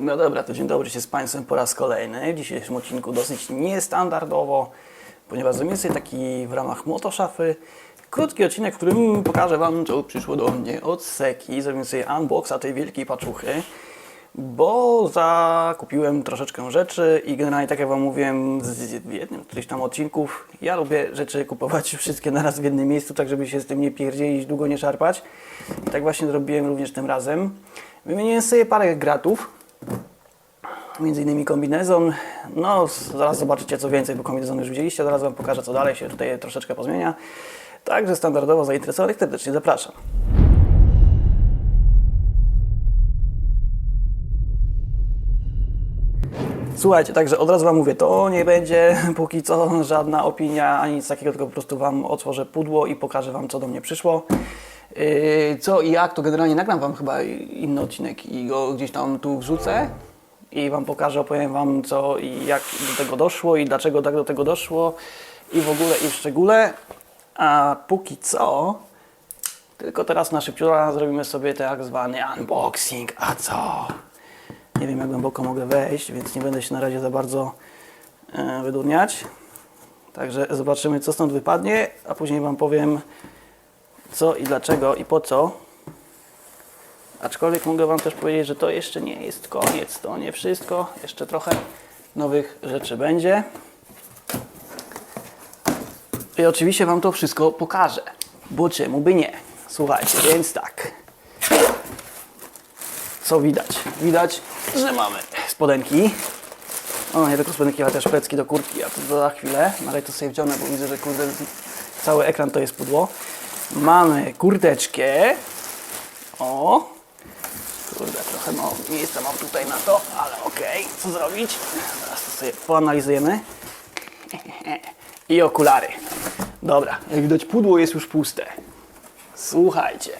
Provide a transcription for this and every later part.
No dobra, to dzień dobry się z Państwem po raz kolejny. W dzisiejszym odcinku dosyć niestandardowo, ponieważ zrobimy sobie taki w ramach motoszafy krótki odcinek, w którym pokażę Wam, co przyszło do mnie od Seki. Zrobimy sobie unboxa tej wielkiej paczuchy, bo zakupiłem troszeczkę rzeczy i generalnie, tak jak Wam mówiłem w jednym z którychś tam odcinków, ja lubię rzeczy kupować wszystkie naraz w jednym miejscu, tak żeby się z tym nie pierdzielić, długo nie szarpać. I tak właśnie zrobiłem również tym razem. Wymieniłem sobie parę gratów, między innymi kombinezon. No, zaraz zobaczycie co więcej, bo kombinezon już widzieliście. Zaraz Wam pokażę, co dalej się tutaj troszeczkę pozmienia. Także standardowo zainteresowanych serdecznie zapraszam. Słuchajcie, także od razu Wam mówię, to nie będzie póki co żadna opinia ani nic takiego, tylko po prostu Wam otworzę pudło i pokażę Wam, co do mnie przyszło. Yy, Co i jak, to generalnie nagram Wam chyba inny odcinek i go gdzieś tam tu wrzucę i Wam pokażę, opowiem Wam co i jak do tego doszło i dlaczego tak do tego doszło i w ogóle i w szczególe. A póki co, tylko teraz na szybciura zrobimy sobie tak zwany unboxing. A co? Nie wiem jak głęboko mogę wejść, więc nie będę się na razie za bardzo e, wydurniać. Także zobaczymy co stąd wypadnie, a później Wam powiem co i dlaczego i po co. Aczkolwiek mogę Wam też powiedzieć, że to jeszcze nie jest koniec, to nie wszystko. Jeszcze trochę nowych rzeczy będzie. I oczywiście Wam to wszystko pokażę, bo czemu by nie. Słuchajcie, więc tak. Co widać? Widać, że mamy spodenki. O, nie tylko spodenki, ale też plecki do kurtki, a to za chwilę. No, Ale to sobie wdziąnę, bo widzę, że kurde, cały ekran to jest pudło. Mamy kurteczkę. O, trochę mało miejsca mam tutaj na to, ale okej, co zrobić? Teraz to sobie poanalizujemy. I okulary. Dobra, jak widać pudło jest już puste. Słuchajcie,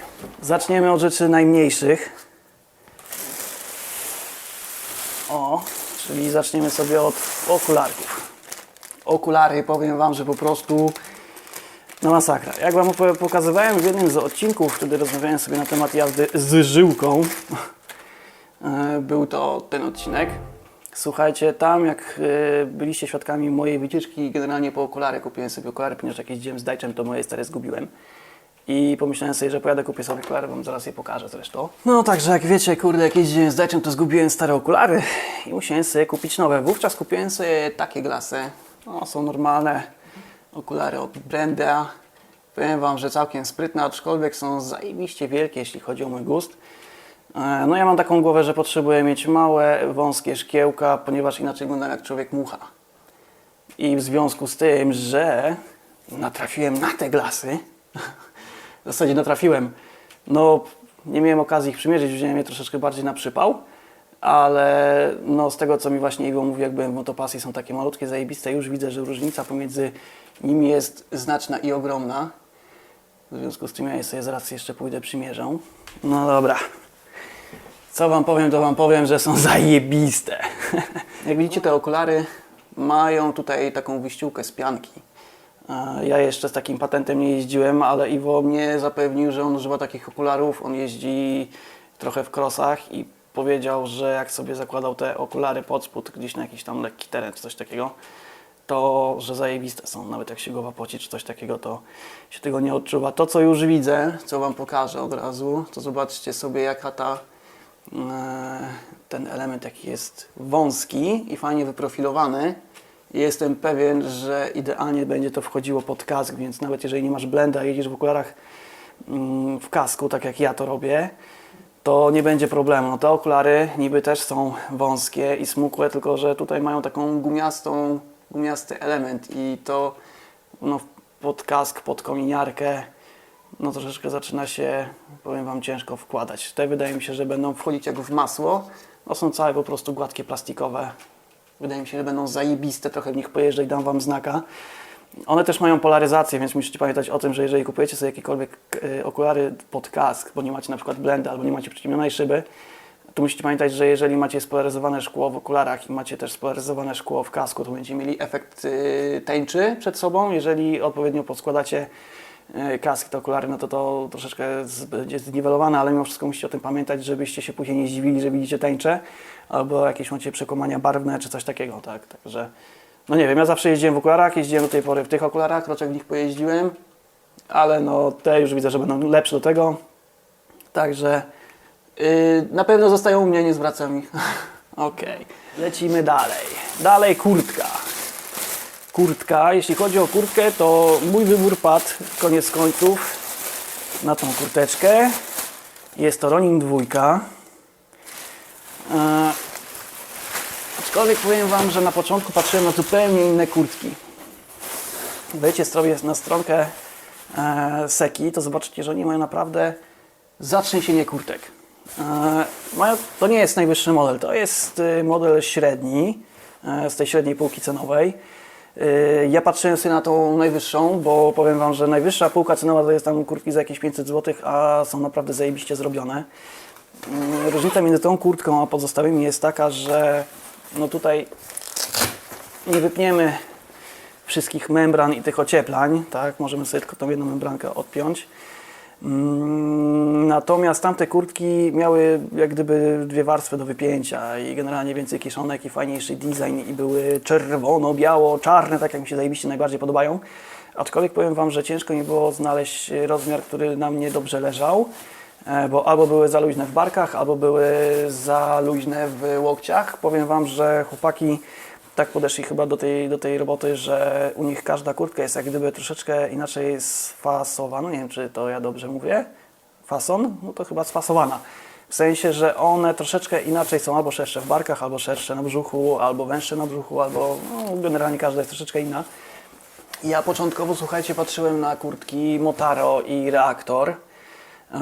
zaczniemy od rzeczy najmniejszych. O, czyli zaczniemy sobie od okularków. Okulary, powiem Wam, że po prostu no masakra. Jak Wam pokazywałem w jednym z odcinków, wtedy rozmawiałem sobie na temat jazdy z żyłką. E, Był to ten odcinek. Słuchajcie, tam jak e, byliście świadkami mojej wycieczki, generalnie po okulary kupiłem sobie okulary, ponieważ jak jeździłem z Dajczem, to moje stare zgubiłem. I pomyślałem sobie, że pojadę, kupię sobie okulary, wam zaraz je pokażę zresztą. No także jak wiecie, kurde, jak jeździłem z Dajczem, to zgubiłem stare okulary i musiałem sobie kupić nowe. Wówczas kupiłem sobie takie glasy. No, są normalne okulary od Brenda. Powiem wam, że całkiem sprytne, aczkolwiek są zajebiście wielkie, jeśli chodzi o mój gust. E, No ja mam taką głowę, że potrzebuję mieć małe, wąskie szkiełka, ponieważ inaczej wyglądam jak człowiek mucha. I w związku z tym, że natrafiłem na te glasy, w zasadzie natrafiłem, no nie miałem okazji ich przymierzyć, wziąłem je troszeczkę bardziej na przypał, ale no z tego co mi właśnie Iwo mówi, jak byłem w motopasji, są takie malutkie, zajebiste, już widzę, że różnica pomiędzy nimi jest znaczna i ogromna. W związku z tym ja je sobie zaraz jeszcze pójdę przymierzę. No dobra. Co wam powiem, to wam powiem, że są zajebiste. Jak widzicie, te okulary mają tutaj taką wyściółkę z pianki. E, Ja jeszcze z takim patentem nie jeździłem, ale Iwo mnie zapewnił, że on używa takich okularów. On jeździ trochę w krosach i powiedział, że jak sobie zakładał te okulary pod spód, gdzieś na jakiś tam lekki teren czy coś takiego, to że zajebiste są. Nawet jak się głowa poci czy coś takiego, to się tego nie odczuwa. To, co już widzę, co Wam pokażę od razu, to zobaczcie sobie, jaka ta ten element jaki jest wąski i fajnie wyprofilowany. Jestem pewien, że idealnie będzie to wchodziło pod kask, więc nawet jeżeli nie masz blenda, jedziesz w okularach mm, w kasku, tak jak ja to robię, to nie będzie problemu. No te okulary niby też są wąskie i smukłe, tylko że tutaj mają taką gumiastą, gumiasty element i to no, pod kask, pod kominiarkę no troszeczkę zaczyna się, powiem Wam, ciężko wkładać. Te wydaje mi się, że będą wchodzić jak w masło. No są całe po prostu gładkie, plastikowe. Wydaje mi się, że będą zajebiste, trochę w nich pojeżdżę i dam Wam znaka. One też mają polaryzację, więc musicie pamiętać o tym, że jeżeli kupujecie sobie jakiekolwiek e, okulary pod kask, bo nie macie na przykład blenda albo nie macie przyciemnionej szyby, to musicie pamiętać, że jeżeli macie spolaryzowane szkło w okularach i macie też spolaryzowane szkło w kasku, to będziecie mieli efekt y, tęczy przed sobą. Jeżeli odpowiednio podskładacie e, kask, te okulary, no to to troszeczkę będzie zniwelowane, ale mimo wszystko musicie o tym pamiętać, żebyście się później nie zdziwili, że widzicie tęcze, albo jakieś macie przekonania barwne, czy coś takiego, tak, także, no nie wiem, ja zawsze jeździłem w okularach, jeździłem do tej pory w tych okularach, troszeczkę w nich pojeździłem, ale no te już widzę, że będą lepsze do tego, także yy, na pewno zostają u mnie, nie zwracam ich. Okej, lecimy dalej. Dalej kurtka. Kurtka, jeśli chodzi o kurtkę, to mój wybór padł koniec końców na tą kurteczkę. Jest to Ronin dwójka. E, aczkolwiek powiem Wam, że na początku patrzyłem na zupełnie inne kurtki. Wejdźcie sobie na stronkę e, Seki, to zobaczycie, że oni mają naprawdę zatrzęsienie kurtek. E, mają, to nie jest najwyższy model, to jest model średni, z tej średniej półki cenowej. E, Ja patrzyłem sobie na tą najwyższą, bo powiem Wam, że najwyższa półka cenowa to jest tam kurtki za jakieś 500 zł, a są naprawdę zajebiście zrobione. Mm, Różnica między tą kurtką a pozostałymi jest taka, że no tutaj nie wypniemy wszystkich membran i tych ocieplań, tak? Możemy sobie tylko tą jedną membrankę odpiąć. Mm, Natomiast tamte kurtki miały jak gdyby dwie warstwy do wypięcia i generalnie więcej kieszonek i fajniejszy design i były czerwono, biało, czarne, tak jak mi się zajebiście najbardziej podobają. Aczkolwiek powiem Wam, że ciężko mi było znaleźć rozmiar, który na mnie dobrze leżał, e, bo albo były za luźne w barkach, albo były za luźne w łokciach. Powiem Wam, że chłopaki tak podeszli chyba do tej, do tej roboty, że u nich każda kurtka jest jak gdyby troszeczkę inaczej sfasowana. Nie wiem, czy to ja dobrze mówię. Fason? No to chyba sfasowana. W sensie, że one troszeczkę inaczej są albo szersze w barkach, albo szersze na brzuchu, albo węższe na brzuchu, albo no, generalnie każda jest troszeczkę inna. Ja początkowo, słuchajcie, patrzyłem na kurtki Motaro i Reaktor. Eee,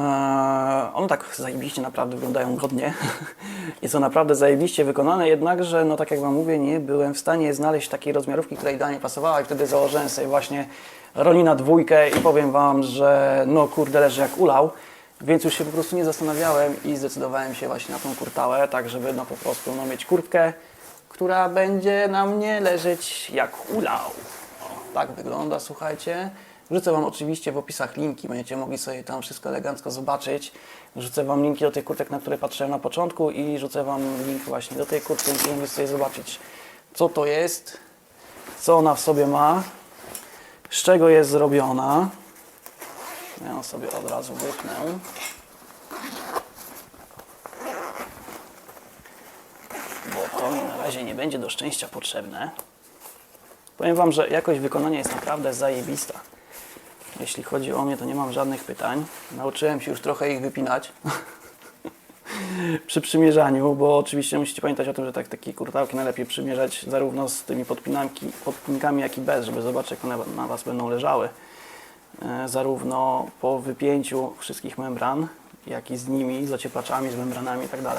one tak zajebiście naprawdę wyglądają godnie i są naprawdę zajebiście wykonane, jednakże, no tak jak Wam mówię, nie byłem w stanie znaleźć takiej rozmiarówki, która idealnie pasowała i wtedy założyłem sobie właśnie Ronina dwójkę i powiem Wam, że no kurde leży jak ulał, więc już się po prostu nie zastanawiałem i zdecydowałem się właśnie na tą kurtałę, tak żeby no po prostu no, mieć kurtkę, która będzie na mnie leżeć jak ulał. O, tak wygląda, słuchajcie. Wrzucę Wam oczywiście w opisach linki, będziecie mogli sobie tam wszystko elegancko zobaczyć. Wrzucę Wam linki do tych kurtek, na które patrzyłem na początku i rzucę Wam link właśnie do tej kurtki, gdzie możecie sobie zobaczyć, co to jest, co ona w sobie ma, z czego jest zrobiona. Ja sobie od razu wypnę. Bo to mi na razie nie będzie do szczęścia potrzebne. Powiem Wam, że jakość wykonania jest naprawdę zajebista. Jeśli chodzi o mnie, to nie mam żadnych pytań. Nauczyłem się już trochę ich wypinać przy przymierzaniu, bo oczywiście musicie pamiętać o tym, że tak, takie kurtałki najlepiej przymierzać zarówno z tymi podpinkami, jak i bez, żeby zobaczyć, jak one na Was będą leżały. E, zarówno po wypięciu wszystkich membran, jak i z nimi, z ocieplaczami, z membranami itd.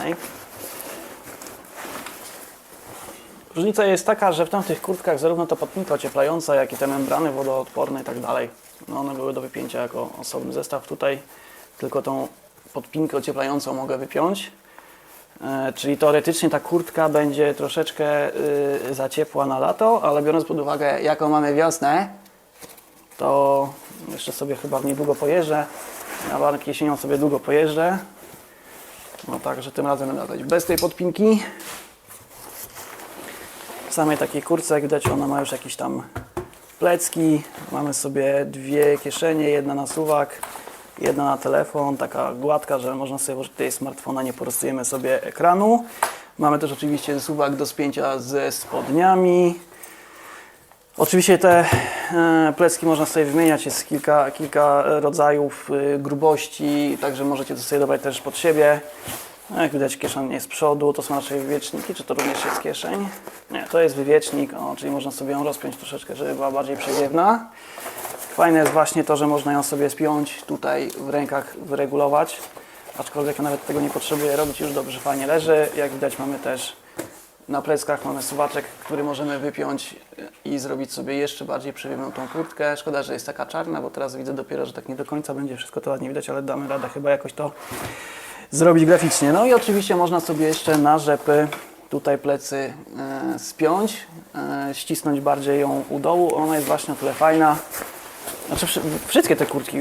Różnica jest taka, że w tamtych kurtkach zarówno ta podpinka ocieplająca, jak i te membrany wodoodporne i tak no one były do wypięcia jako osobny zestaw. Tutaj tylko tą podpinkę ocieplającą mogę wypiąć. E, czyli teoretycznie ta kurtka będzie troszeczkę y, za ciepła na lato, ale biorąc pod uwagę jaką mamy wiosnę, to jeszcze sobie chyba w pojeżdżę. Na warunki jesienią sobie długo pojeżdżę. No także tym razem będę latać bez tej podpinki. W samej takiej kurce, jak widać, ona ma już jakieś tam plecki. Mamy sobie dwie kieszenie, jedna na suwak, jedna na telefon, taka gładka, że można sobie włożyć tutaj smartfona, nie porysujemy sobie ekranu. Mamy też oczywiście suwak do spięcia ze spodniami. Oczywiście te e, plecki można sobie wymieniać, jest kilka, kilka rodzajów y, grubości, także możecie to sobie dobrać też pod siebie. No, Jak widać kieszeń jest z przodu, to są raczej wywieczniki, czy to również jest kieszeń? Nie, to jest wywiecznik, o, czyli można sobie ją rozpiąć troszeczkę, żeby była bardziej przewiewna. Fajne jest właśnie to, że można ją sobie spiąć tutaj w rękach, wyregulować. Aczkolwiek ja nawet tego nie potrzebuję robić, już dobrze fajnie leży. Jak widać mamy też na pleckach mamy suwaczek, który możemy wypiąć i zrobić sobie jeszcze bardziej przewiewną tą kurtkę. Szkoda, że jest taka czarna, bo teraz widzę dopiero, że tak nie do końca będzie wszystko to ładnie widać, ale damy radę chyba jakoś to zrobić graficznie. No i oczywiście można sobie jeszcze na rzepy tutaj plecy e, spiąć, e, ścisnąć bardziej ją u dołu. Ona jest właśnie tyle fajna, Znaczy wszy- wszystkie te kurtki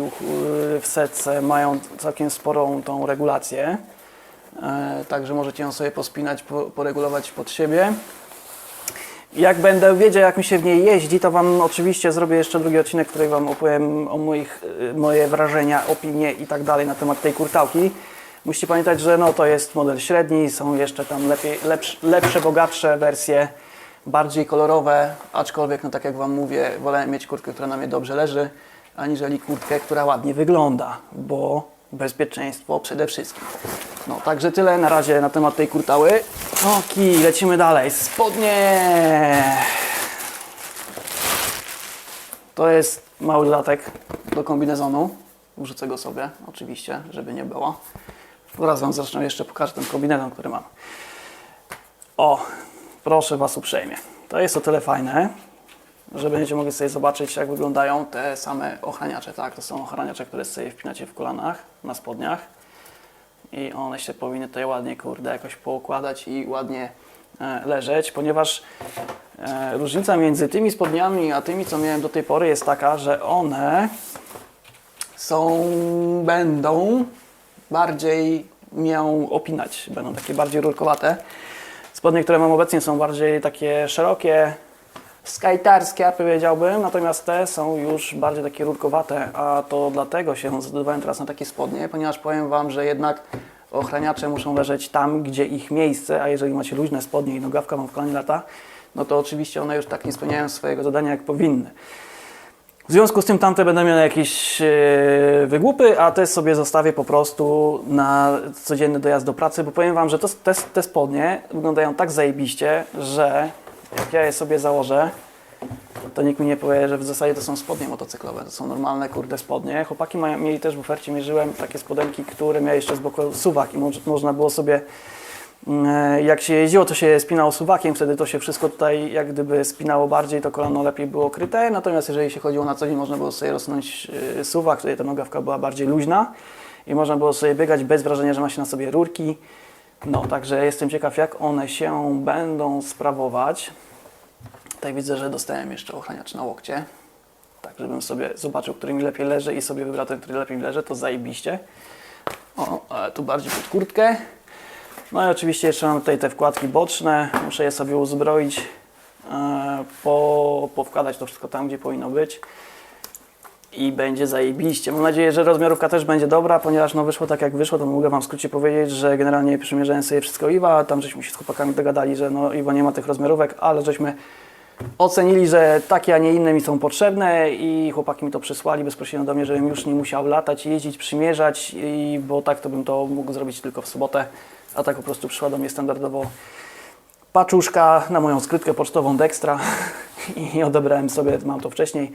w setce mają całkiem sporą tą regulację. E, Także możecie ją sobie pospinać, po, poregulować pod siebie. Jak będę wiedział, jak mi się w niej jeździ, to Wam oczywiście zrobię jeszcze drugi odcinek, w którym Wam opowiem o moich, moje wrażenia, opinie i tak dalej na temat tej kurtałki. Musicie pamiętać, że no, to jest model średni, są jeszcze tam lepiej, lepsze, lepsze, bogatsze wersje, bardziej kolorowe, aczkolwiek, no tak jak Wam mówię, wolę mieć kurtkę, która na mnie dobrze leży, aniżeli kurtkę, która ładnie wygląda, bo bezpieczeństwo przede wszystkim. No, także tyle na razie na temat tej kurtały. Oki, lecimy dalej. Spodnie! To jest mały dodatek do kombinezonu. Wrzucę go sobie, oczywiście, żeby nie było. Teraz Wam zresztą jeszcze pokażę ten kombinezon, który mam. O, proszę Was uprzejmie. To jest o tyle fajne, że będziecie mogli sobie zobaczyć, jak wyglądają te same ochraniacze. Tak, to są ochraniacze, które sobie wpinacie w kolanach, na spodniach. I one się powinny tutaj ładnie, kurde, jakoś poukładać i ładnie e, leżeć, ponieważ e, różnica między tymi spodniami a tymi, co miałem do tej pory jest taka, że one są, będą bardziej miał opinać, będą takie bardziej rurkowate. Spodnie, które mam obecnie są bardziej takie szerokie, skajtarskie, powiedziałbym, natomiast te są już bardziej takie rurkowate, a to dlatego się zdecydowałem teraz na takie spodnie, ponieważ powiem Wam, że jednak ochraniacze muszą leżeć tam, gdzie ich miejsce, a jeżeli macie luźne spodnie i nogawka Wam w kolanie lata, no to oczywiście one już tak nie spełniają swojego zadania, jak powinny. W związku z tym tamte będą miały jakieś e, wygłupy, a te sobie zostawię po prostu na codzienny dojazd do pracy, bo powiem Wam, że to, te, te spodnie wyglądają tak zajebiście, że jak ja je sobie założę, to nikt mi nie powie, że w zasadzie to są spodnie motocyklowe, to są normalne kurde spodnie. Chłopaki mają, mieli też w ofercie, mierzyłem takie spodenki, które miały jeszcze z boku suwak i moż, można było sobie Jak się jeździło, to się spinało suwakiem, wtedy to się wszystko tutaj jak gdyby spinało bardziej, to kolano lepiej było kryte. Natomiast jeżeli się chodziło na co dzień, można było sobie rozsunąć y, suwak, wtedy ta nogawka była bardziej luźna i można było sobie biegać bez wrażenia, że ma się na sobie rurki. No, także jestem ciekaw, jak one się będą sprawować. Tutaj widzę, że dostałem jeszcze ochraniacz na łokcie. Tak, żebym sobie zobaczył, który mi lepiej leży i sobie wybrał ten, który lepiej mi leży, to zajebiście. O, tu bardziej pod kurtkę. No i oczywiście jeszcze mam tutaj te wkładki boczne, muszę je sobie uzbroić, e, po, powkładać to wszystko tam, gdzie powinno być. I będzie zajebiście. Mam nadzieję, że rozmiarówka też będzie dobra, ponieważ no wyszło tak jak wyszło, to mogę Wam w skrócie powiedzieć, że generalnie przymierzałem sobie wszystko Iwa, tam żeśmy się z chłopakami dogadali, że no Iwa nie ma tych rozmiarówek, ale żeśmy ocenili, że takie, a nie inne mi są potrzebne i chłopaki mi to przysłali bezpośrednio do mnie, żebym już nie musiał latać, jeździć, przymierzać, i, bo tak to bym to mógł zrobić tylko w sobotę, a tak po prostu przyszła do mnie standardowo paczuszka na moją skrytkę pocztową Dextra i odebrałem sobie, mam to wcześniej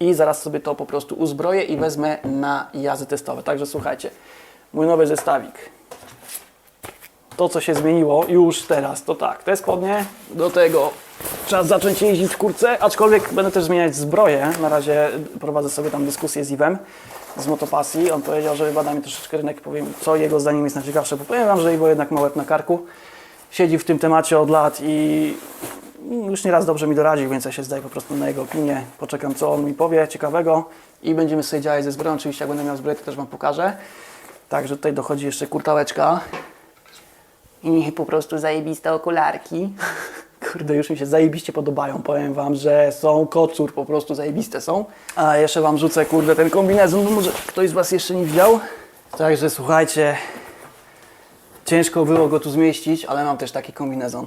i zaraz sobie to po prostu uzbroję i wezmę na jazdy testowe. Także słuchajcie, mój nowy zestawik. To, co się zmieniło już teraz, to tak, te spodnie, do tego czas zacząć jeździć w kurce, aczkolwiek będę też zmieniać zbroję. Na razie prowadzę sobie tam dyskusję z Iwem z Motopasji. On powiedział, że bada mi troszeczkę rynek, powiem, co jego zdaniem jest najciekawsze, bo powiem Wam, że Iwo jednak ma łeb na karku. Siedzi w tym temacie od lat i już nieraz dobrze mi doradził, więc ja się zdaję po prostu na jego opinię. Poczekam, co on mi powie ciekawego i będziemy sobie działać ze zbroją. Oczywiście, jak będę miał zbroję, to też Wam pokażę. Także tutaj dochodzi jeszcze kurtałeczka. I po prostu zajebiste okularki. Kurde, już mi się zajebiście podobają. Powiem Wam, że są kocur, po prostu zajebiste są. A jeszcze Wam rzucę, kurde, ten kombinezon, bo może ktoś z Was jeszcze nie widział. Także słuchajcie, ciężko było go tu zmieścić, ale mam też taki kombinezon.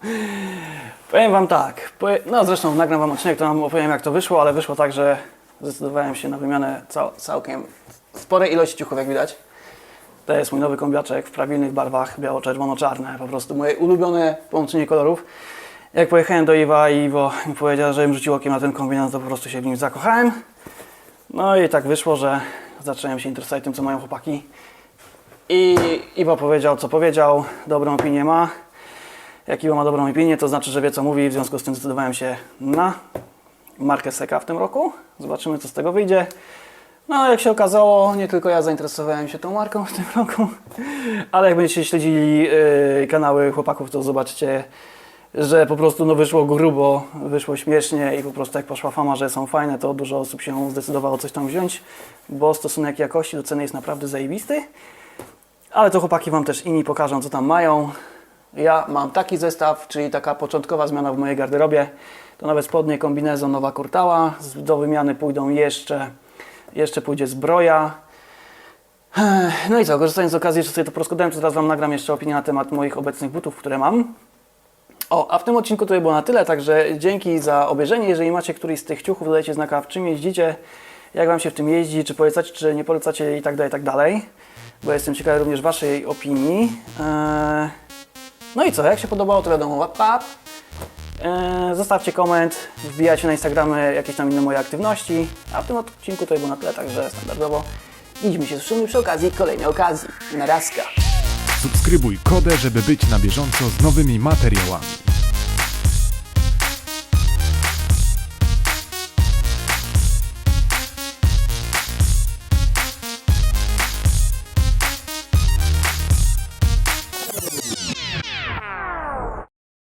Powiem Wam tak, no zresztą nagram Wam odcinek, to Wam opowiem jak to wyszło, ale wyszło tak, że zdecydowałem się na wymianę cał, całkiem sporej ilości ciuchów, jak widać. To jest mój nowy kombiaczek w prawilnych barwach biało-czerwono-czarne. Po prostu moje ulubione połączenie kolorów. Jak pojechałem do Iwa i Iwo mi powiedział, że im rzucił okiem na ten kombinat, to po prostu się w nim zakochałem. No i tak wyszło, że zacząłem się interesować tym, co mają chłopaki. I Iwo powiedział, co powiedział. Dobrą opinię ma. Jak Iwo ma dobrą opinię, to znaczy, że wie, co mówi. W związku z tym zdecydowałem się na markę Seka w tym roku. Zobaczymy, co z tego wyjdzie. No, jak się okazało, nie tylko ja zainteresowałem się tą marką w tym roku, ale jak będziecie śledzili y, kanały chłopaków, to zobaczycie że po prostu no, wyszło grubo, wyszło śmiesznie i po prostu jak poszła fama, że są fajne, to dużo osób się zdecydowało coś tam wziąć, bo stosunek jakości do ceny jest naprawdę zajebisty. Ale to chłopaki Wam też inni pokażą, co tam mają. Ja mam taki zestaw, czyli taka początkowa zmiana w mojej garderobie. To nawet spodnie, kombinezon, nowa kurtała. Do wymiany pójdą jeszcze, jeszcze pójdzie zbroja. No i co, korzystając z okazji, że sobie to proskudałem, to teraz Wam nagram jeszcze opinię na temat moich obecnych butów, które mam. O, a w tym odcinku to by było na tyle, także dzięki za obejrzenie. Jeżeli macie któryś z tych ciuchów, dodajcie znaka, w czym jeździcie, jak Wam się w tym jeździ, czy polecacie, czy nie polecacie i tak dalej, i tak dalej. Bo jestem ciekawy również Waszej opinii. No i co, jak się podobało, to wiadomo, łap, zostawcie koment, wbijajcie na Instagramy jakieś tam inne moje aktywności. A w tym odcinku to by było na tyle, także standardowo idźmy się słyszymy przy okazji kolejnej okazji. Na razka. Subskrybuj Kodę, żeby być na bieżąco z nowymi materiałami.